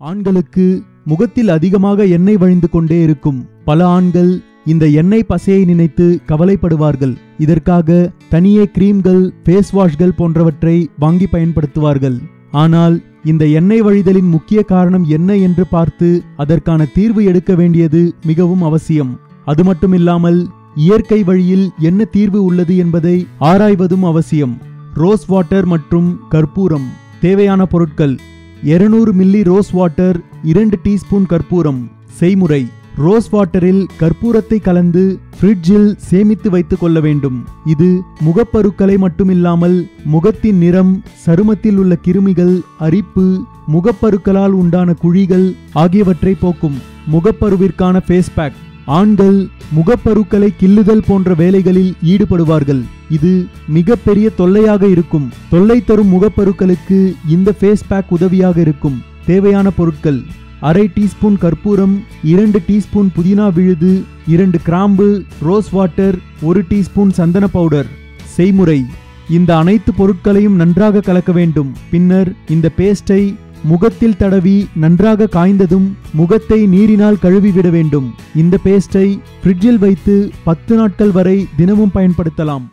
ஆண்களுக்கு முகத்தில் அதிகமாக எண்ணெய் வழிந்து கொண்டே இருக்கும் பல ஆண்கள் இந்த எண்ணெய் பசையை நினைத்து கவலைப்படுவார்கள். இதற்காக தனியே கிரீம்கள் ஃபேஸ் வாஷ்கள் போன்றவற்றை வாங்கி பயன்படுத்துவார்கள். ஆனால் இந்த எண்ணெய் வழிதலின் முக்கிய காரணம் என்ன என்று பார்த்து அதற்கான தீர்வு எடுக்க வேண்டியது மிகவும் அவசியம். அது மட்டுமில்லாமல் இயற்கை வழியில் என்ன தீர்வு உள்ளது என்பதை ஆராய்வதும் அவசியம். ரோஸ் வாட்டர் மற்றும் கற்பூரம் தேவையான பொருட்கள் 200 மில்லி ரோஸ் வாட்டர் இரண்டு டீஸ்பூன் கற்பூரம். செய்முறை ரோஸ் வாட்டரில் கற்பூரத்தை கலந்து ஃப்ரிட்ஜில் சேமித்து வைத்துக் கொள்ள வேண்டும். இது முகப்பருக்களை மட்டுமில்லாமல் முகத்தின் நிறம் சருமத்தில் உள்ள கிருமிகள் அரிப்பு முகப்பருக்களால் உண்டான குழிகள் ஆகியவற்றை போக்கும் முகப்பருவிற்கான ஃபேஸ் பேக் ஆண்கள் முகப்பருக்களை கிள்ளுதல் போன்ற வேலைகளில் ஈடுபடுவார்கள். இது மிகப்பெரிய தொல்லையாக இருக்கும். தொல்லை தரும் முகப்பருக்களுக்கு இந்த ஃபேஸ் பேக் உதவியாக இருக்கும். தேவையான பொருட்கள் அரை டீஸ்பூன் கற்பூரம் இரண்டு டீஸ்பூன் புதினா விழுது இரண்டு கிராம்பு ரோஸ் வாட்டர் ஒரு டீஸ்பூன் சந்தன பவுடர் செய்முறை. இந்த அனைத்து பொருட்களையும் நன்றாக கலக்க வேண்டும். பின்னர் இந்த பேஸ்டை முகத்தில் தடவி நன்றாக காய்ந்ததும் முகத்தை நீரினால் கழுவி விட வேண்டும். இந்த பேஸ்டை ஃப்ரிட்ஜில் வைத்து பத்து நாட்கள் வரை தினமும் பயன்படுத்தலாம்.